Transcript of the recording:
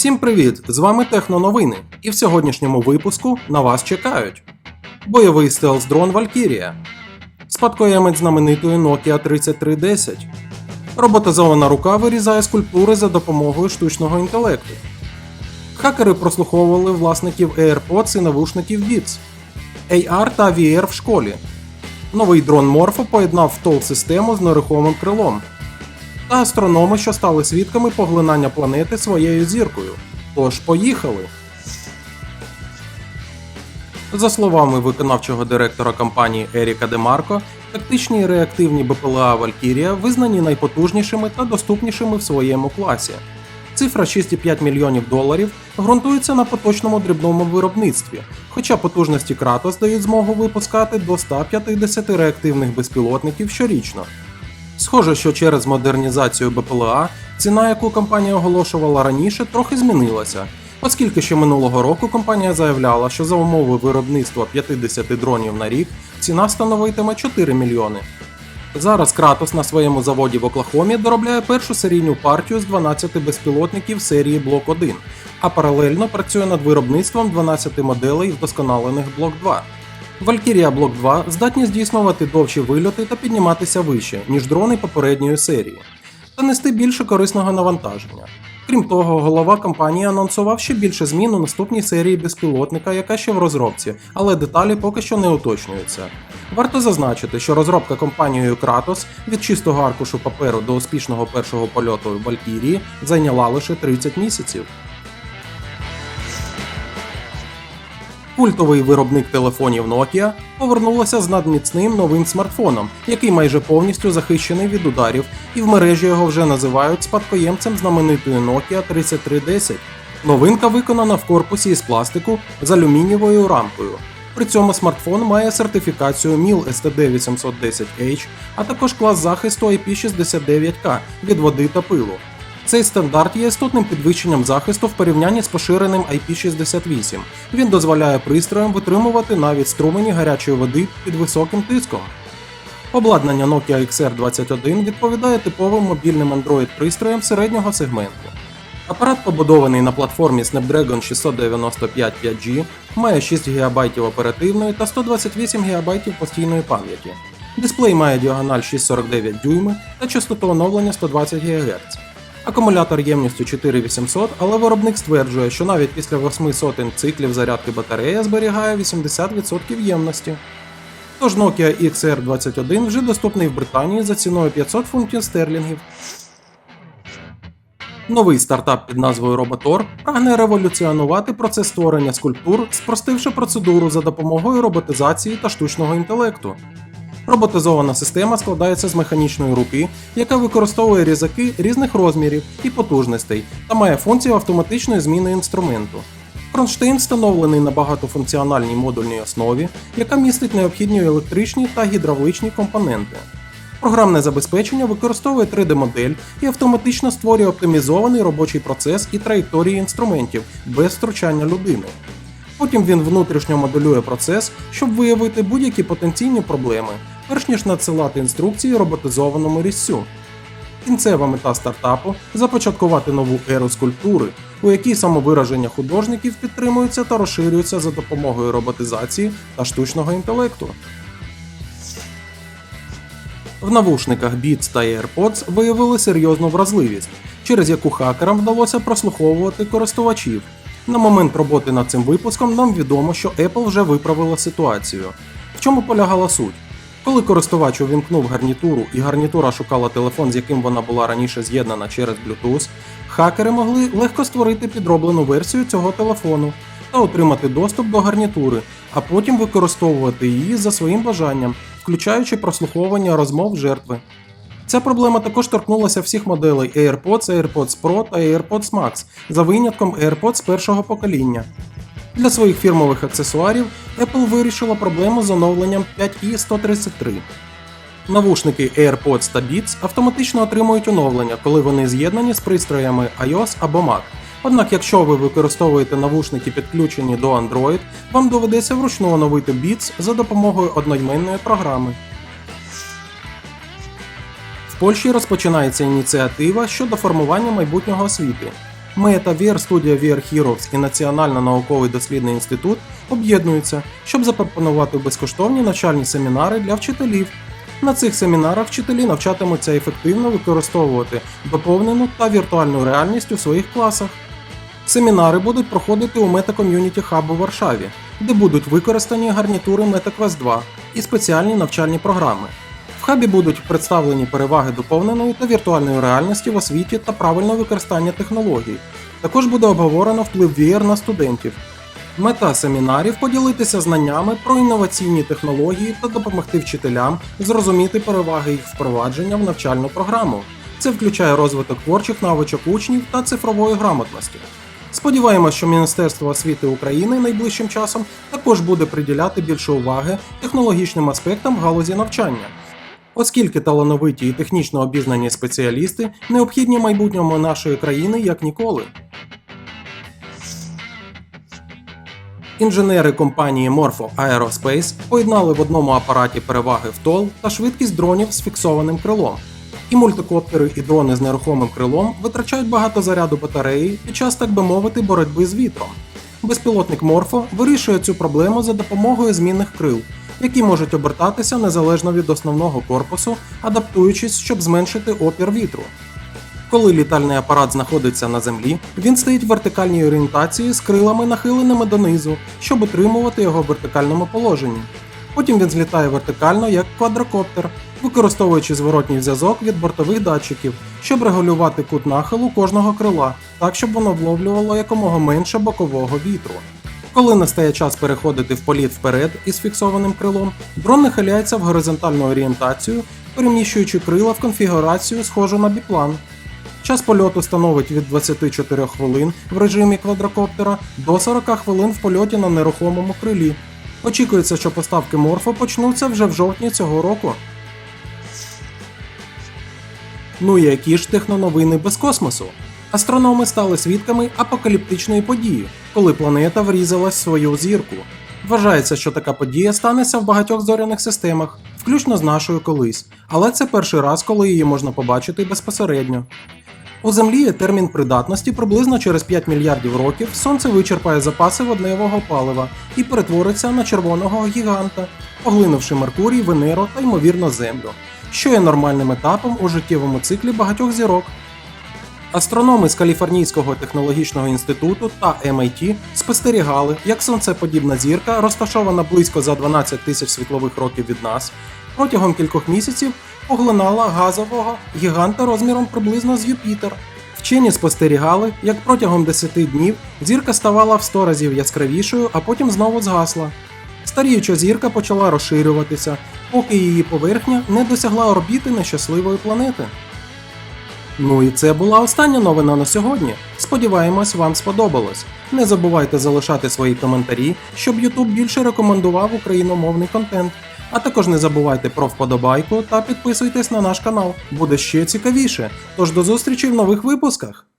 Всім привіт! З вами Техноновини, і в сьогоднішньому випуску на вас чекають бойовий стелс-дрон Valkyria, спадкоємець знаменитої Nokia 3310, роботизована рука вирізає скульптури за допомогою штучного інтелекту. Хакери прослуховували власників AirPods і навушників Beats, AR та VR в школі. Новий дрон Морфо поєднав тол-систему з нерухомим крилом та астрономи, що стали свідками поглинання планети своєю зіркою. Тож поїхали. За словами виконавчого директора компанії Еріка Демарко, тактичні реактивні БПЛА Валькірія визнані найпотужнішими та доступнішими в своєму класі. Цифра 6,5 мільйонів доларів ґрунтується на поточному дрібному виробництві, хоча потужності Кратос дають змогу випускати до 150 реактивних безпілотників щорічно. Схоже, що через модернізацію БПЛА ціна, яку компанія оголошувала раніше, трохи змінилася, оскільки ще минулого року компанія заявляла, що за умови виробництва 50 дронів на рік ціна становитиме 4 мільйони. Зараз Кратос на своєму заводі в Оклахомі доробляє першу серійну партію з 12 безпілотників серії Блок 1, а паралельно працює над виробництвом 12 моделей вдосконалених Блок 2. Valkyria Block 2 здатні здійснювати довші вильоти та підніматися вище, ніж дрони попередньої серії, та нести більше корисного навантаження. Крім того, голова компанії анонсував ще більше змін у наступній серії безпілотника, яка ще в розробці, але деталі поки що не уточнюються. Варто зазначити, що розробка компанією Kratos від чистого аркушу паперу до успішного першого польоту Valkyrie зайняла лише 30 місяців. Культовий виробник телефонів Nokia повернулася з надміцним новим смартфоном, який майже повністю захищений від ударів, і в мережі його вже називають спадкоємцем знаменитої Nokia 3310. Новинка виконана в корпусі із пластику з алюмінієвою рамкою. При цьому смартфон має сертифікацію MIL STD 810H, а також клас захисту IP69K від води та пилу. Цей стандарт є істотним підвищенням захисту в порівнянні з поширеним IP68. Він дозволяє пристроям витримувати навіть струмені гарячої води під високим тиском. Обладнання Nokia XR21 відповідає типовим мобільним Android пристроям середнього сегменту. Апарат побудований на платформі Snapdragon 695 5G, має 6 ГБ оперативної та 128 ГБ постійної пам'яті. Дисплей має діагональ 649 дюйми та частоту оновлення 120 ГГц. Акумулятор ємністю 4800, але виробник стверджує, що навіть після 8 сотень циклів зарядки батарея зберігає 80% ємності. Тож Nokia XR21 вже доступний в Британії за ціною 500 фунтів стерлінгів. Новий стартап під назвою Robotor прагне революціонувати процес створення скульптур, спростивши процедуру за допомогою роботизації та штучного інтелекту. Роботизована система складається з механічної руки, яка використовує різаки різних розмірів і потужностей та має функцію автоматичної зміни інструменту. Кронштейн встановлений на багатофункціональній модульній основі, яка містить необхідні електричні та гідравличні компоненти. Програмне забезпечення використовує 3D-модель і автоматично створює оптимізований робочий процес і траєкторії інструментів без втручання людини. Потім він внутрішньо моделює процес, щоб виявити будь-які потенційні проблеми, перш ніж надсилати інструкції роботизованому різцю. Кінцева мета стартапу започаткувати нову еру скульптури, у якій самовираження художників підтримуються та розширюються за допомогою роботизації та штучного інтелекту. В навушниках Beats та AirPods виявили серйозну вразливість, через яку хакерам вдалося прослуховувати користувачів. На момент роботи над цим випуском нам відомо, що Apple вже виправила ситуацію. В чому полягала суть? Коли користувач увімкнув гарнітуру і гарнітура шукала телефон, з яким вона була раніше з'єднана через Bluetooth, хакери могли легко створити підроблену версію цього телефону та отримати доступ до гарнітури, а потім використовувати її за своїм бажанням, включаючи прослуховування розмов жертви. Ця проблема також торкнулася всіх моделей AirPods, AirPods Pro та AirPods Max за винятком AirPods першого покоління. Для своїх фірмових аксесуарів Apple вирішила проблему з оновленням 5i 133. Навушники AirPods та Beats автоматично отримують оновлення, коли вони з'єднані з пристроями iOS або Mac. Однак, якщо ви використовуєте навушники підключені до Android, вам доведеться вручну оновити Beats за допомогою одноіменної програми. В Польщі розпочинається ініціатива щодо формування майбутнього освіти. Мета, VR Studio VR Heroes і Національний науковий дослідний інститут об'єднуються, щоб запропонувати безкоштовні навчальні семінари для вчителів. На цих семінарах вчителі навчатимуться ефективно використовувати доповнену та віртуальну реальність у своїх класах. Семінари будуть проходити у Meta Community Hub у Варшаві, де будуть використані гарнітури MetaQuest 2 і спеціальні навчальні програми. Хабі будуть представлені переваги доповненої та віртуальної реальності в освіті та правильне використання технологій. Також буде обговорено вплив VR на студентів. Мета семінарів поділитися знаннями про інноваційні технології та допомогти вчителям зрозуміти переваги їх впровадження в навчальну програму. Це включає розвиток творчих навичок учнів та цифрової грамотності. Сподіваємось, що Міністерство освіти України найближчим часом також буде приділяти більше уваги технологічним аспектам галузі навчання, оскільки талановиті і технічно обізнані спеціалісти необхідні майбутньому нашої країни як ніколи. Інженери компанії Morpho Aerospace поєднали в одному апараті переваги втол та швидкість дронів з фіксованим крилом. І мультикоптери, і дрони з нерухомим крилом витрачають багато заряду батареї під час, так би мовити, боротьби з вітром. Безпілотник Morpho вирішує цю проблему за допомогою змінних крил, які можуть обертатися незалежно від основного корпусу, адаптуючись, щоб зменшити опір вітру. Коли літальний апарат знаходиться на землі, він стоїть в вертикальній орієнтації з крилами нахиленими донизу, щоб утримувати його в вертикальному положенні. Потім він злітає вертикально як квадрокоптер, використовуючи зворотній зв'язок від бортових датчиків, щоб регулювати кут нахилу кожного крила, так щоб воно вловлювало якомога менше бокового вітру. Коли настає час переходити в політ вперед із фіксованим крилом, дрон нахиляється в горизонтальну орієнтацію, переміщуючи крила в конфігурацію, схожу на біплан. Час польоту становить від 24 хвилин в режимі квадрокоптера до 40 хвилин в польоті на нерухомому крилі. Очікується, що поставки Морфо почнуться вже в жовтні цього року. Ну і які ж техноновини без космосу? Астрономи стали свідками апокаліптичної події, коли планета врізалась в свою зірку. Вважається, що така подія станеться в багатьох зоряних системах, включно з нашою колись, але це перший раз, коли її можна побачити безпосередньо. У Землі є термін придатності приблизно через 5 мільярдів років Сонце вичерпає запаси водневого палива і перетвориться на червоного гіганта, поглинувши Меркурій, Венеру та ймовірно Землю, що є нормальним етапом у життєвому циклі багатьох зірок. Астрономи з Каліфорнійського технологічного інституту та MIT спостерігали, як сонцеподібна зірка, розташована близько за 12 тисяч світлових років від нас, протягом кількох місяців поглинала газового гіганта розміром приблизно з Юпітер. Вчені спостерігали, як протягом 10 днів зірка ставала в 100 разів яскравішою, а потім знову згасла. Старіюча зірка почала розширюватися, поки її поверхня не досягла орбіти нещасливої планети. Ну і це була остання новина на сьогодні. Сподіваємось, вам сподобалось. Не забувайте залишати свої коментарі, щоб YouTube більше рекомендував україномовний контент. А також не забувайте про вподобайку та підписуйтесь на наш канал, буде ще цікавіше. Тож до зустрічі в нових випусках!